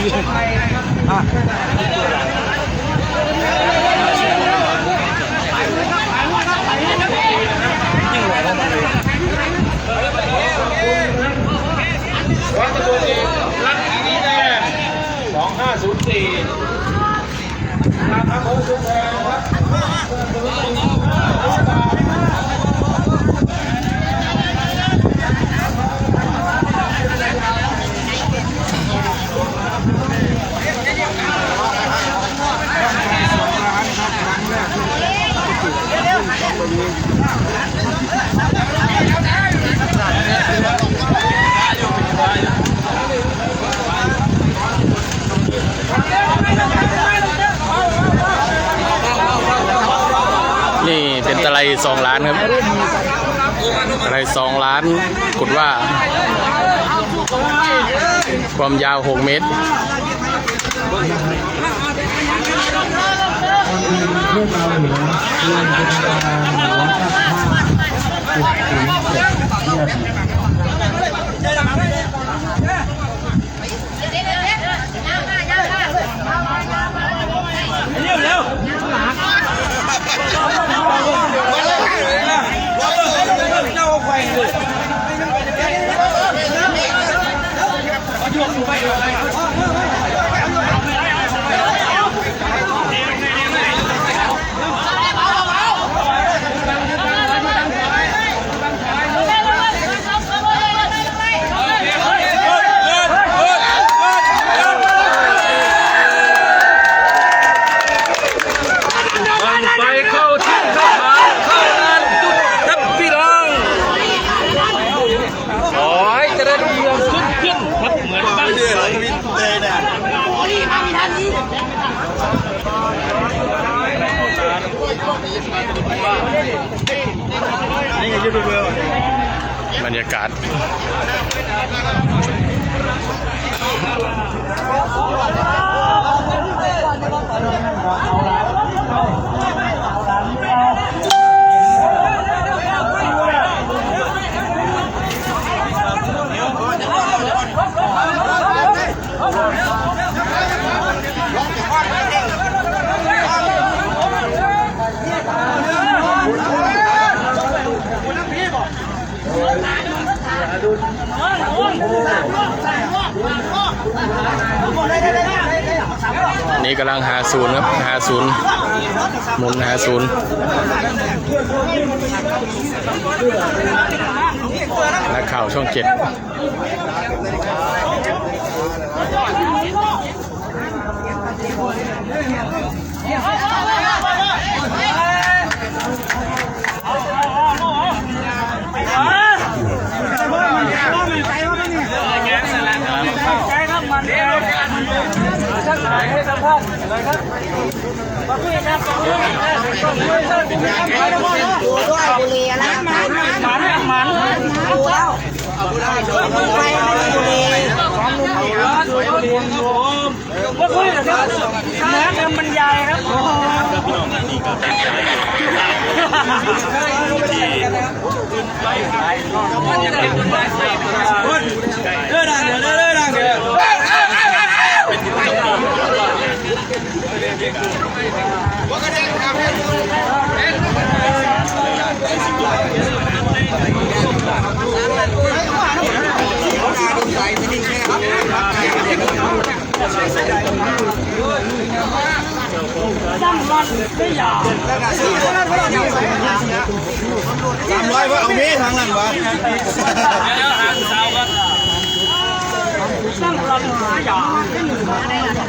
ร้อยตำรวจเอกรักอีนีแดงสองห้าศูนย์สี่ราคาของชุมแพรครับ นี่เป็นตะ ไลสองล้านครับตะไลสองล้านกุดว่า ความยาว6เมตรมันไปเข้าที่เข้าหาเข้างานจุดครับพี่น้องโอ้ยจะได้เรื่องขึ้นขึ้นครับเหมือนบ้านเสือ บรรยากาศ นี้กำลังหาศูนย์ครับหาศูนย์หมุนหาศูนย์นักข่าวช่องเจ็ด บุรีอะไรมันมันมันดูแล้วไปไม่บุรีของลุงเหรอก็คุยกับครับเนื้อคำบรรยายครับเด้อดังเด้อเด้อดังเด้อ สามร้อยว่าเอาเมทางนั้นวะตั้งรันหาหยาขนาดนี้ลงถูกไหนวะที่มึงมึงที่มึงที่มึงกันมึงตั้งนี่เพิ่งเนี่ยเพิ่งล้มตายไปเขา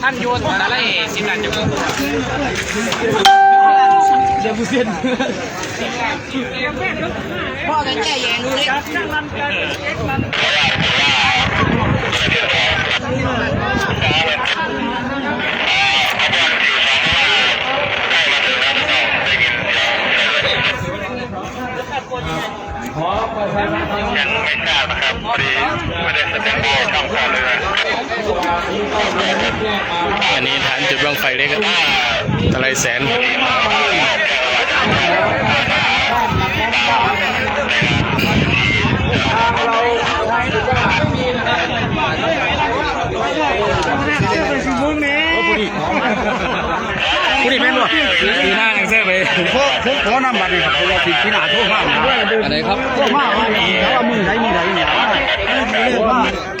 ่านโยนอะไรสิบล้านอยู่เดี๋ยวผู้เส้นพ่อกันแก่แยงดูเลยขอประชาสัมพันยังไม่ทราบนะครับพอดีไม่ได้แสดงตัวช่องข่าวเลย อันนี้ฐานจุดบังไฟเล็กครับตะไลแสนผู้ดีแม่นบ่มีหน้าหนังเสื้อไปพวกพวกขอนำบัตรนี่ครับเราผิดที่หน้าโทษมากอันไหนครับโทษมากว่าแล้วว่ามึงไหนมีไหนเนี่ยโทษมาก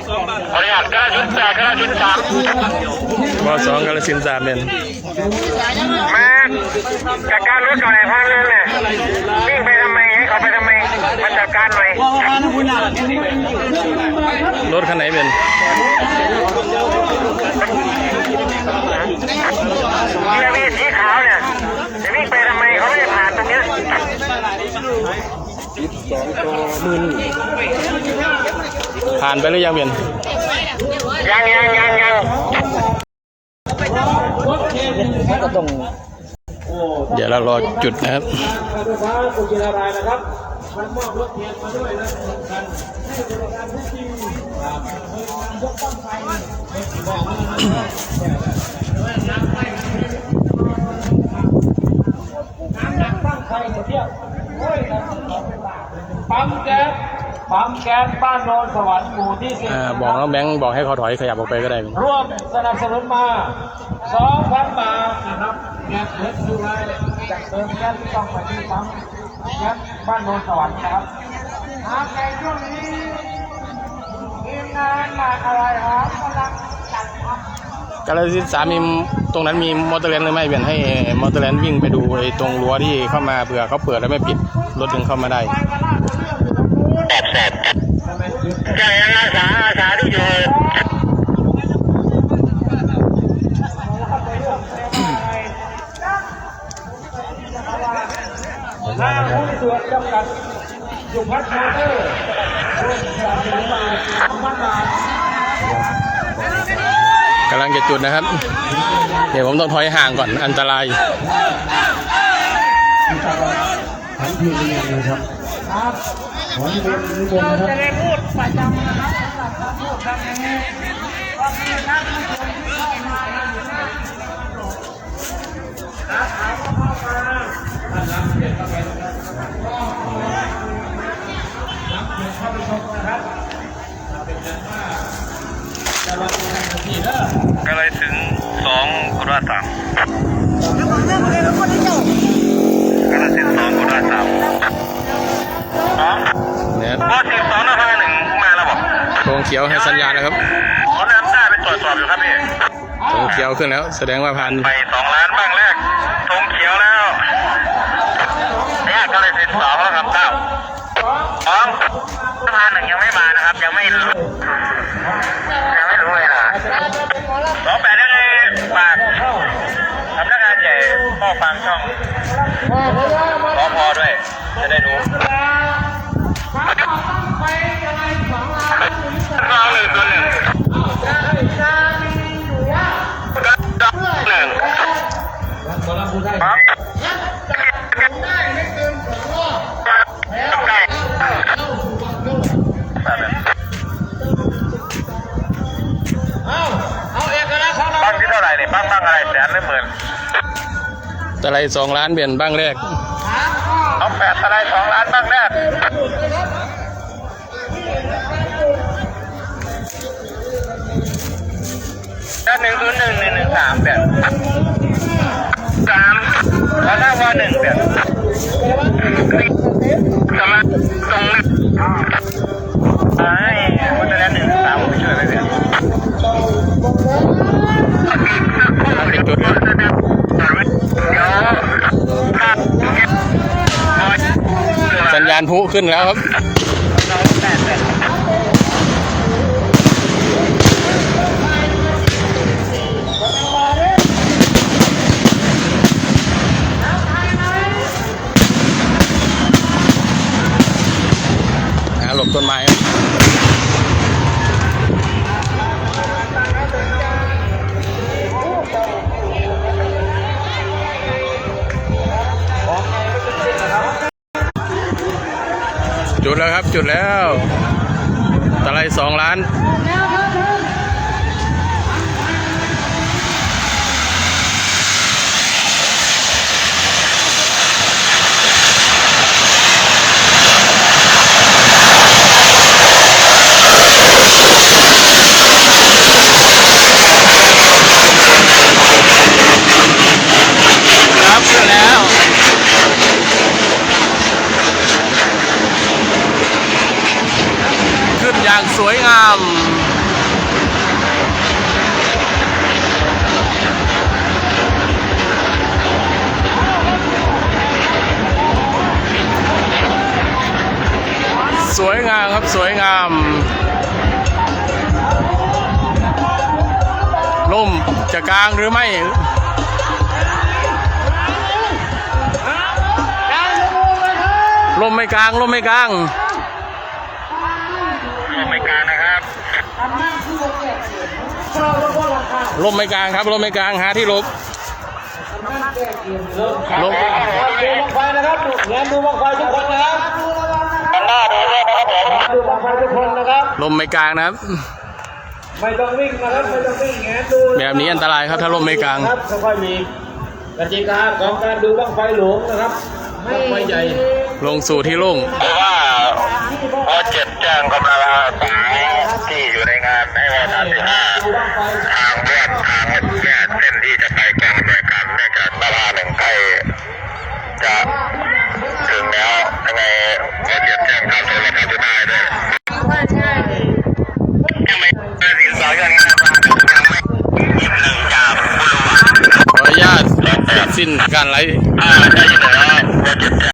ชุนแตกกระชุนสามวสองกาลสินธุ์สามเป็นมาจัดการรถก่อนไอ้พันเลยเนี่ยวิ่งไปทำไมให้เขาไปทำไมมาจัดการหน่อยรถคันไหนเป็นมีระวีสีขาวเนี่ยจะวิ่งไปทำไมเขาไม่ได้ผ่านตรงเนี้ยผ่านไปหรือยังเป็น ยังยังยังยังเดี๋ยวเรารอจุดนะครับลูกค้ากุจิรารายนะครับมันมอบรถเทียนมาด้วยนะกันให้บริการทุกทีครับยกต้องไฟน้ำหนักตั้งไฟเที่ยวโอ้ยปั๊มแก๊ส ปั๊มแก๊สบ้านโนนสวรรค์หมู่ที่สิบอ่าบอกน้องแบงค์บอกให้เขาถอยขยับออกไปก็ได้เป็นร่วมสนับสนุนมา2,000บาทนะครับแก๊สเพชรดูแลจากเติมแก๊สที่ต้องไปที่ปั๊มแก๊สบ้านโนนสวรรค์นะครับหากในช่วงนี้ทีมงานมาอะไรครับกำลังจัดทำ กาลสินธุ์สามมีตรงนั้นมีมอเตอร์แลนด์หรือไม่เป็นให้มอเตอร์แลนด์วิ่งไปดูไอ้ตรงรั้วที่เข้ามาเผื่อเขาเปิดแล้วไม่ปิดรถดึงเข้ามาได้ แสบแสบจะยังอาสาอาสาที่อยู่ห้าหุ้นส่วนจำกัดอยู่พัฒนาเตอร์กำลังจะจุดนะครับ เดี๋ยวผมต้องถอยห่างก่อนอันตรายเราจะได้พูดประจำนะครับสำหรับคำพูดคำนี้ว่ามีท่านผู้ชมที่เข้ามาอยู่นะก็เลยถึงสองกุราสามแล้วคนเรื่องอะรแล้วคนที่เจ้าก็เลยถึงสองกุราสามอ๋อ นะ ครับพอสิบสองนภาหนึ่งมาแล้วบอกธงเขียวให้สัญญาณนะครับขอน้ำตาไปตรวจสอบอยู่ครับพี่ธงเขียวขึ้นแล้ว แสดงว่าผ่านไปสองล้านบ้างแรกธงเขียวแล้วเนี่ยก็เลยสิบสองแล้วครับเก้าสองนภาหนึ่งยังไม่มานะครับ ยังไม่รู้ยังไม่รู้เลยนะสองแปดยังไงฝากสำนักงานใหญ่พ่อฟังช่องสอพอด้วย จะได้รู้ สองล้านเปลี่ยนบ้างแรก เอาแปดอะไรสองล้านบ้างแรกด้านหนึ่งคือหนึ่งหนึ่งหนึ่งสามแบบสามแล้วหน้าว่าหนึ่งแบบสมาตรงนี้ไอ้คนจะเล่นหนึ่งสามผมช่วยไปแบบเป็นจุดครับ สัญญาณพุขึ้นแล้วครับ แล้วครับ จุดแล้วตะไลสองล้าน สวยงามครับสวยงามล่มจะกลางหรือไม่ล่มไม่กลางล่มไม่กลางไม่กลางนะครับล่มไม่กลางครับล่มไม่กลางหาที่หลบลบดูบังไฟนะครับดูแงนดูบังไฟทุกคนนะครับ ครับผมดูบังไฟทุกคนนะครับ ลมไม่กลางนะครับ ไม่ต้องวิ่งนะครับ ไม่ต้องวิ่งแงนดูแบบนี้อันตรายครับถ้าลมไม่กลาง ครับค่อยๆมีกติกาของการดูบังไฟหลวงนะครับบังไฟใหญ่ ลงสู่ที่โล่ง เพราะว่าพอเจ็ดแจ้งกำลัง สิ้นการไลฟ์ อ่าได้ยินแล้วพอเก็บแ